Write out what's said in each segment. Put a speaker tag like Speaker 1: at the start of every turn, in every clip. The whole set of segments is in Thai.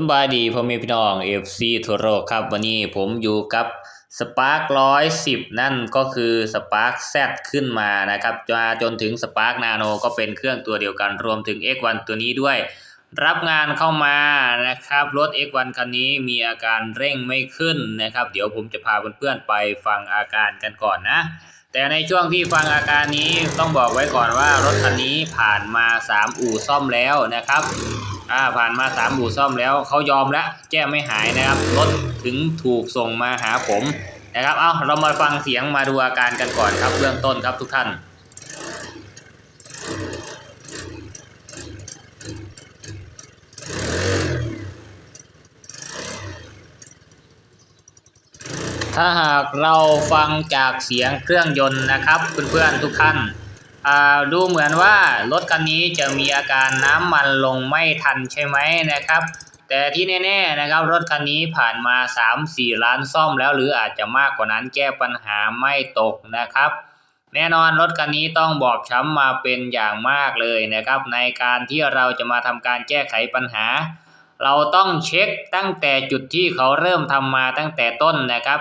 Speaker 1: สบายดีพ่อแม่พี่น้อง FC ทัวโลกครับ วันนี้ผมอยู่กับสปาร์คร้อยสิบนั่นก็คือสปาร์คแซขึ้นมานะครับจนจนถึงสปาร์คนาโนก็เป็นเครื่องตัวเดียวกันรวมถึง X1 ตัวนี้ด้วย รับงานเข้ามานะครับ รถ X1 คันนี้มีอาการเร่งไม่ขึ้นนะครับ เดี๋ยวผมจะพาเพื่อนๆไปฟังอาการกันก่อนนะ แต่ในช่วงที่ฟังอาการนี้ต้องบอกไว้ก่อนว่ารถคันนี้ผ่านมา 3 อู่ซ่อมแล้วนะครับอ่าผ่านมา 3 อู่ซ่อมแล้วเขายอมแล้วแก้ไม่หายนะครับรถถึงถูกส่งมาหาผมนะครับเอาเรามาฟังเสียงมาดูอาการกันก่อนครับเบื้องต้นครับทุกท่าน ถ้าหากเราฟังจากเสียงเครื่องยนต์นะครับเพื่อนๆทุกท่านดูเหมือนว่ารถคันนี้จะมีอาการน้ำมันลงไม่ทันใช่ไหมนะครับ แต่ที่แน่ๆนะครับรถคันนี้ผ่านมา 3-4 ล้านซ่อมแล้วหรืออาจจะมากกว่านั้นแก้ปัญหาไม่ตกนะครับ แน่นอนรถคันนี้ต้องบอบช้ำมาเป็นอย่างมากเลยนะครับ ในการที่เราจะมาทำการแก้ไขปัญหา เราต้องเช็คตั้งแต่จุดที่เขาเริ่มทำมาตั้งแต่ต้นนะครับ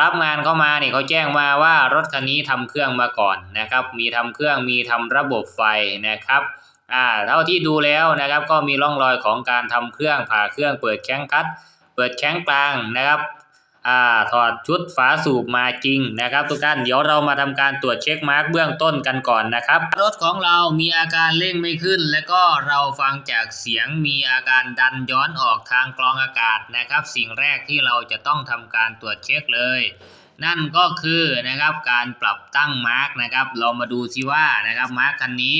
Speaker 1: รับงานเข้ามาเนี่ยเขาแจ้งมาว่ารถคันนี้ทำเครื่องมาก่อนนะครับ มีทำเครื่องมีทำระบบไฟนะครับอ่าเท่าที่ดูแล้วนะครับก็มีร่องรอยของการทำเครื่องผ่าเครื่องเปิดแข้งคัด เปิดแข้งกลางนะครับ อ่าถอดชุดฝาสูบมาจริงนะครับทุกท่านเดี๋ยวเรามาทำการตรวจเช็คมาร์กเบื้องต้นกันก่อนนะครับ รถของเรามีอาการเร่งไม่ขึ้น แล้วก็เราฟังจากเสียงมีอาการดันย้อนออกทางกรองอากาศนะครับ สิ่งแรกที่เราจะต้องทำการตรวจเช็คเลย นั่นก็คือนะครับการปรับตั้งมาร์กนะครับเรามาดูซิว่านะครับมาร์กคันนี้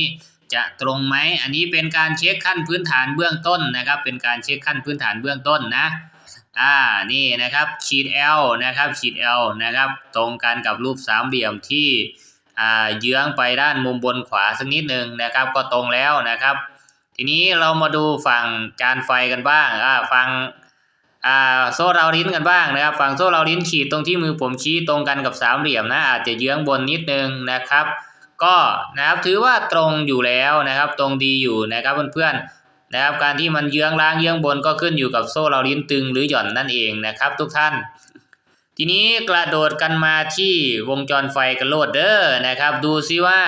Speaker 1: จะตรงไหมอันนี้เป็นการเช็คขั้นพื้นฐานเบื้องต้นนะครับ เป็นการเช็คขั้นพื้นฐานเบื้องต้นนะ อ่านี่นะครับขีด L นะครับขีด L นะครับตรงกันกับรูปสามเหลี่ยมที่อ่าเยื้องไปด้านมุมบนขวาสักนิดหนึ่งนะครับก็ตรงแล้วนะครับ ทีนี้เรามาดูฝั่งจานไฟกันบ้างอ่าฝั่งอ่าโซ่เราลิ้นกันบ้างนะครับ ฝั่งโซ่เราลิ้นขีดตรงที่มือผมชี้ตรงกันกับสามเหลี่ยมนะอาจจะเยื้องบนนิดนึงนะครับ ก็นะครับถือว่าตรงอยู่แล้วนะครับ ตรงดีอยู่นะครับเพื่อนๆ นะครับ การที่มันเยื้องล่างเยื้องบนก็ขึ้นอยู่กับโซ่เราลิ้นตึงหรือหย่อนนั่นเองนะครับ ทุกท่าน ทีนี้กระโดดกันมาที่วงจรไฟกันโลดเด้อนะครับ ดูซิว่า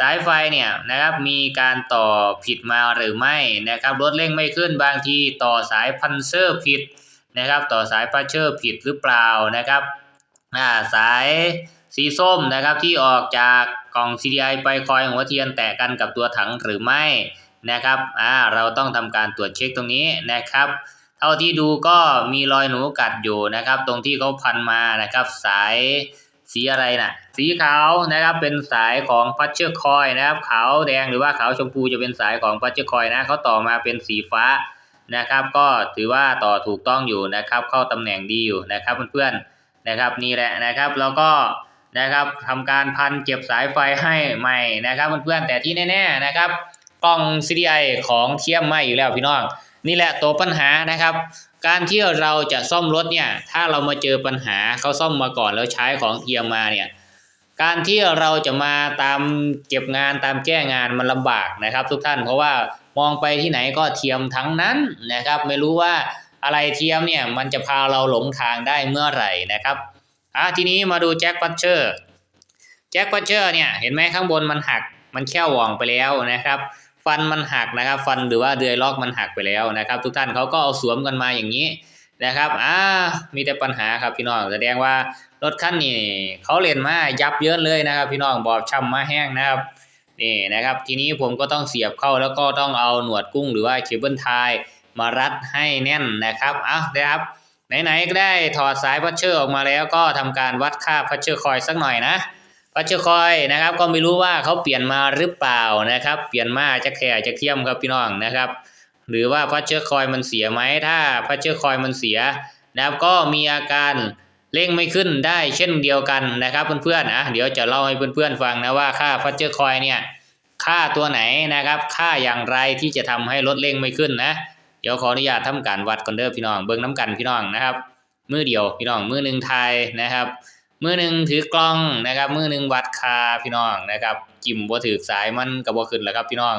Speaker 1: สายไฟเนี่ยนะครับมีการต่อผิดมาหรือไม่นะครับรถเร่งไม่ขึ้นบางทีต่อสายพันเซอร์ผิดนะครับ ต่อสายพันเซอร์ผิดหรือเปล่านะครับอ่าสายสีส้มนะครับที่ออกจากกล่อง CDI ไปคอยหัวเทียนแตะกันกับตัวถังหรือไม่ นะครับอ่าเราต้องทำการตรวจเช็คตรงนี้นะครับ เท่าที่ดูก็มีรอยหนูกัดอยู่นะครับ ตรงที่เขาพันมานะครับ สายสีอะไรนะ่ะ สีขาวนะครับเป็นสายของพัชเชอร์คอยนะครับ ขาวแดงหรือว่าขาวชมพูจะเป็นสายของพัชเชอร์คอยนะเขาต่อมาเป็นสีฟ้านะครับ ก็ถือว่าต่อถูกต้องอยู่นะครับ เข้าตำแหน่งดีอยู่นะครับเพื่อนๆนะครับนี่แหละนะครับแล้วก็นะครับทำการพันเก็บสายไฟให้ใหม่นะครับเพื่อนๆแต่ที่แน่ ๆนะครับ กล้อง CDI ของเทียมไม่อยู่แล้วพี่น้อง นี่แหละตัวปัญหานะครับ การที่เราจะซ่อมรถเนี่ย ถ้าเรามาเจอปัญหาเขาซ่อมมาก่อนแล้วใช้ของเทียมมาเนี่ยการที่เราจะมาตามเก็บงานตามแก้งานมันลำบากนะครับ ทุกท่านเพราะว่ามองไปที่ไหนก็เทียมทั้งนั้นนะครับ ไม่รู้ว่าอะไรเทียมเนี่ยมันจะพาเราหลงทางได้เมื่อไหร่นะครับอะทีนี้มาดูแจ็คพัชเชอร์แจ็คพัชเชอร์เนี่ยเห็นไหมข้างบนมันหักมันแค่ว่องไปแล้วนะครับ ฟันมันหักนะครับ ฟันหรือว่าเดือยลอกมันหักไปแล้วนะครับ ทุกท่านเขาก็เอาสวมกันมาอย่างนี้นะครับอ่ามีแต่ปัญหาครับพี่น้องแสดงว่ารถคันนี้เขาเล่นมายับเยินเลยนะครับ พี่น้องบอบช้ำมาแห้งนะครับนี่นะครับ ทีนี้ผมก็ต้องเสียบเข้าแล้วก็ต้องเอาหนวดกุ้งหรือว่าเคเบิลไทยมารัดให้แน่นนะครับอะนะครับไหนๆก็ได้ถอดสายพัชเชอร์ออกมาแล้วก็ทำการวัดค่าพัชเชอร์คอยสักหน่อยนะ พัชเชอร์คอยนะครับ ก็ไม่รู้ว่าเขาเปลี่ยนมาหรือเปล่านะครับ เปลี่ยนมาจะแข่จะเทียมครับพี่น้องนะครับ หรือว่าพัชเชอร์คอยมันเสียไหมถ้าพัชเชอร์คอยมันเสียนะครับก็มีอาการเร่งไม่ขึ้นได้เช่นเดียวกันนะครับเพื่อนๆอะเดี๋ยวจะเล่าให้เพื่อนๆฟังนะว่าค่าพัชเชอร์คอยเนี่ยค่าตัวไหนนะครับ ค่าอย่างไรที่จะทำให้รถเร่งไม่ขึ้นนะ เดี๋ยวขออนุญาตทำการวัดก่อนเด้อพี่น้องเบิ่งน้ำกันพี่น้องนะครับ มือเดียวพี่น้องมือหนึ่งไทยนะครับ มือหนึ่งถือกล้องนะครับ มือหนึ่งวัดคาพี่น้องนะครับจิ้มบ่ถือสายมันก็บ่ขึ้นแล้วครับพี่น้อง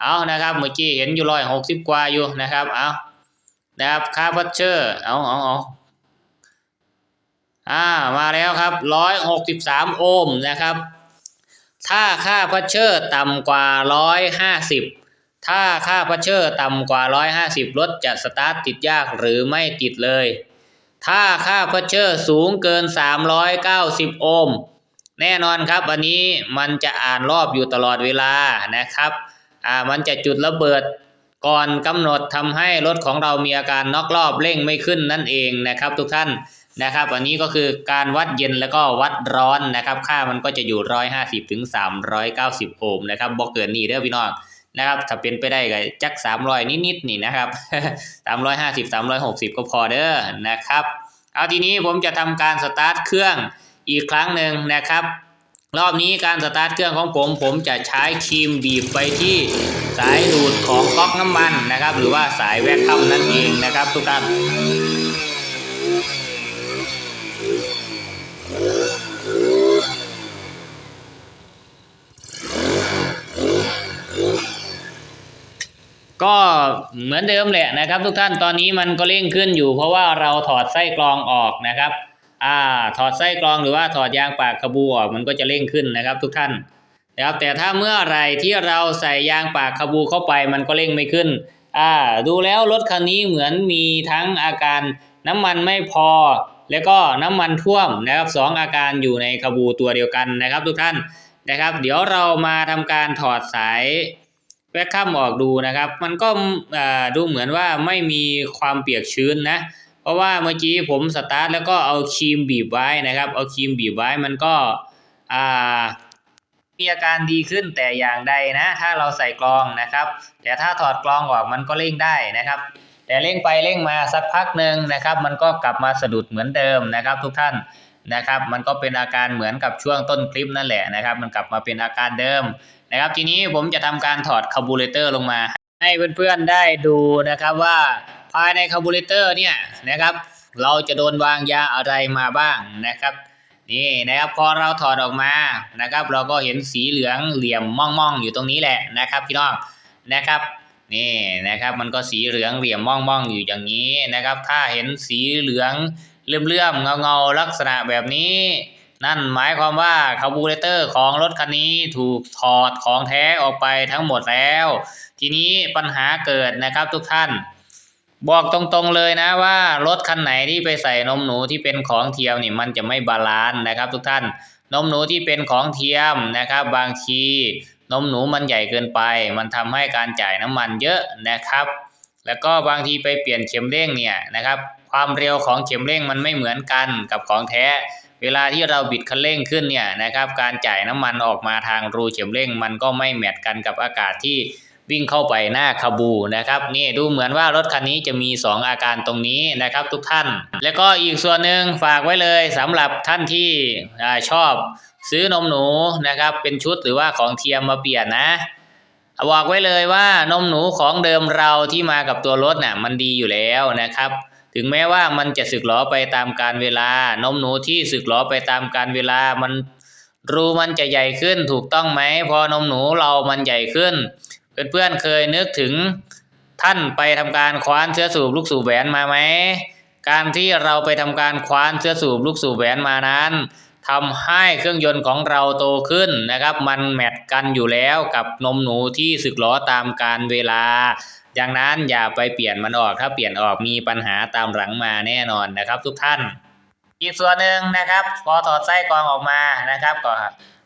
Speaker 1: เอานะครับเมื่อกี้เห็นอยู่ร้อยหกสิบกว่าอยู่นะครับเอานะครับค่าพัชเชอร์เอาเอาเอาอ่ามาแล้วครับร้อยหกสิบสามโอห์มนะครับ ถ้าค่าพัชเชอร์ต่ำกว่าร้อยห้าสิบถ้าค่าพัชเชอร์ต่ำกว่าร้อยห้าสิบรถจะสตาร์ทติดยากหรือไม่ติดเลย ถ้าค่าพัชเชอร์สูงเกิน 390 โอห์ม แน่นอนครับอันนี้มันจะอ่านรอบอยู่ตลอดเวลานะครับอ่ามันจะจุดระเบิดก่อนกำหนดทำให้รถของเรามีอาการน็อกรอบเร่งไม่ขึ้นนั่นเองนะครับ ทุกท่านนะครับ อันนี้ก็คือการวัดเย็นแล้วก็วัดร้อนนะครับ ค่ามันก็จะอยู่ 150ถึง390 โอห์มนะครับบ่เกินนี้เด้อพี่น้อง นะครับ ถ้าเป็นไปได้ก็จัก300นิดๆนี่นะครับ350 360ก็พอเด้อนะครับ เอาทีนี้ผมจะทำการสตาร์ทเครื่องอีกครั้งหนึ่งนะครับ รอบนี้การสตาร์ทเครื่องของผมผมจะใช้ครีมบีบไปที่สายดูดของก๊อกน้ำมันนะครับ หรือว่าสายแวคคัมนั่นเองนะครับทุกท่าน ก็เหมือนเดิมแหละนะครับ ทุกท่านตอนนี้มันก็เร่งขึ้นอยู่ เพราะว่าเราถอดไส้กรองออกนะครับ อ่า ถอดไส้กรองหรือว่าถอดยางปากขบูออกมันก็จะเร่งขึ้นนะครับ ทุกท่านนะครับแต่ถ้าเมื่อไรที่เราใส่ยางปากขบูเข้าไปมันก็เร่งไม่ขึ้น อ่า ดูแล้วรถคันนี้เหมือนมีทั้งอาการน้ำมันไม่พอ แล้วก็น้ำมันท่วมนะครับสองอาการอยู่ในขบูตัวเดียวกันนะครับ ทุกท่านนะครับ เดี๋ยวเรามาทำการถอดสาย แวคคัมออกดูนะครับ มันก็ดูเหมือนว่าไม่มีความเปียกชื้นนะ เพราะว่าเมื่อกี้ผมสตาร์ทแล้วก็เอาครีมบีบไว้นะครับ เอาครีมบีบไว้มันก็มีอาการดีขึ้นแต่อย่างใดนะ ถ้าเราใส่กรองนะครับ แต่ถ้าถอดกรองออกมันก็เร่งได้นะครับ แต่เร่งไปเร่งมาสักพักหนึ่งนะครับ มันก็กลับมาสะดุดเหมือนเดิมนะครับ ทุกท่านนะครับ มันก็เป็นอาการเหมือนกับช่วงต้นคลิปนั่นแหละนะครับ มันกลับมาเป็นอาการเดิม นะครับ ทีนี้ผมจะทำการถอดคาร์บูเรเตอร์ลงมา ให้เพื่อนๆได้ดูนะครับว่าภายในคาร์บูเรเตอร์เนี่ยนะครับเราจะโดนวางยาอะไรมาบ้างนะครับนี่นะครับพอเราถอดออกมานะครับ เราก็เห็นสีเหลืองเหลี่ยมม่องๆอยู่ตรงนี้แหละนะครับพี่น้องนะครับนี่นะครับมันก็สีเหลืองเหลี่ยมม่องๆอยู่อย่างนี้นะครับ ถ้าเห็นสีเหลืองเลื่อมๆเงาๆลักษณะแบบนี้ นั่นหมายความว่าคาร์บูเรเตอร์ของรถคันนี้ถูกถอดของแท้ออกไปทั้งหมดแล้ว ทีนี้ปัญหาเกิดนะครับทุกท่าน บอกตรงๆเลยนะว่ารถคันไหนที่ไปใส่นมหนูที่เป็นของเทียมนี่มันจะไม่บาลานซ์นะครับ ทุกท่าน นมหนูที่เป็นของเทียมนะครับ บางทีนมหนูมันใหญ่เกินไป มันทำให้การจ่ายน้ำมันเยอะนะครับ แล้วก็บางทีไปเปลี่ยนเข็มเร่งเนี่ยนะครับ ความเร็วของเข็มเร่งมันไม่เหมือนกันกับของแท้ เวลาที่เราบิดคันเร่งขึ้นเนี่ยนะครับการจ่ายน้ำมันออกมาทางรูเข็มเร่ง มันก็ไม่แมทกันกับอากาศที่วิ่งเข้าไปหน้าคาบูนะครับนี่ดูเหมือนว่ารถคันนี้จะมี 2 อาการตรงนี้นะครับทุกท่าน แล้วก็อีกส่วนหนึ่งฝากไว้เลยสำหรับท่านที่อชอบซื้อนมหนูนะครับเป็นชุดหรือว่าของเทียมมาเปลี่ยนนะบอกไว้เลยว่านมหนูของเดิมเราที่มากับตัวรถน่ะมันดีอยู่แล้วนะครับ ถึงแม้ว่ามันจะสึกหรอไปตามการเวลานมหนูที่สึกหรอไปตามการเวลามันรูมันจะใหญ่ขึ้นถูกต้องไหมพอนมหนูเรามันใหญ่ขึ้น เพื่อนๆเคยนึกถึงท่านไปทำการคว้านเสื้อสูบลูกสูบแหวนมาไหมการที่เราไปทำการคว้านเสื้อสูบลูกสูบแหวนมานั้นทำให้เครื่องยนต์ของเราโตขึ้นนะครับ มันแมทกันอยู่แล้วกับนมหนูที่สึกหรอตามการเวลา ดังนั้นอย่าไปเปลี่ยนมันออก ถ้าเปลี่ยนออกมีปัญหาตามหลังมาแน่นอนนะครับ ทุกท่าน อีกส่วนหนึ่งนะครับ พอถอดไส้กรองออกมานะครับก็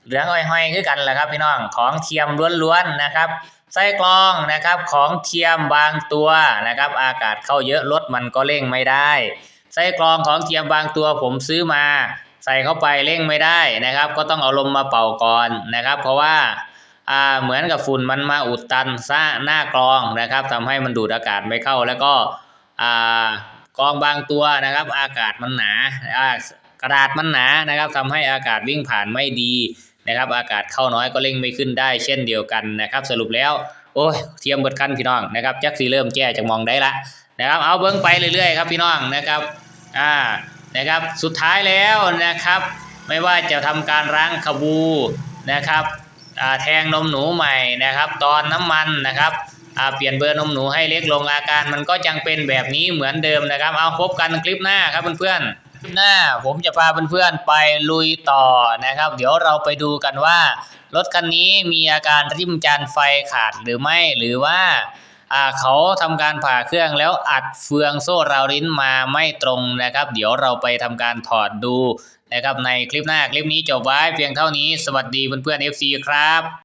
Speaker 1: เหลืองห้อยๆคือกันแหละครับพี่น้องของเทียมล้วนๆนะครับไส้กรองนะครับของเทียมบางตัวนะครับ อากาศเข้าเยอะรถมันก็เร่งไม่ได้ไส้กรองของเทียมบางตัวผมซื้อมา ใส่เข้าไปเร่งไม่ได้นะครับ ก็ต้องเอาลมมาเป่าก่อนนะครับ เพราะว่า อ่าเหมือนกับฝุ่นมันมาอุดตันซ่าหน้ากรองนะครับทำให้มันดูดอากาศไม่เข้า แล้วก็อ่ากรองบางตัวนะครับ อากาศมันหนาอ่ากระดาษมันหนานะครับทำให้อากาศวิ่งผ่านไม่ดีนะครับ อากาศเข้าน้อยก็เร่งไม่ขึ้นได้ เช่นเดียวกันนะครับ สรุปแล้วโอ้ยเทียมเบิดคันพี่น้องนะครับจักสีเริ่มแก้จากมองได้ละนะครับ เอาเบิ้งไปเรื่อยๆครับพี่น้องนะครับอ่านะครับสุดท้ายแล้วนะครับ ไม่ว่าจะทำการล้างขบูนะครับ แทงนมหนูใหม่นะครับ ตอนน้ำมันนะครับเปลี่ยนเบอร์นมหนูให้เล็กลงอาการ มันก็ยังเป็นแบบนี้เหมือนเดิมนะครับ เอาพบกันคลิปหน้าครับเพื่อนๆคลิปหน้าผมจะพาเพื่อนๆไปลุยต่อนะครับ เดี๋ยวเราไปดูกันว่ารถคันนี้มีอาการริมจานไฟขาดหรือไม่หรือว่า เขาทำการผ่าเครื่องแล้วอัดเฟืองโซ่ราวลิ้นมาไม่ตรงนะครับ เดี๋ยวเราไปทำการถอดดูนะครับในคลิปหน้าคลิปนี้จบไว้เพียงเท่านี้สวัสดีเพื่อนๆ FC ครับ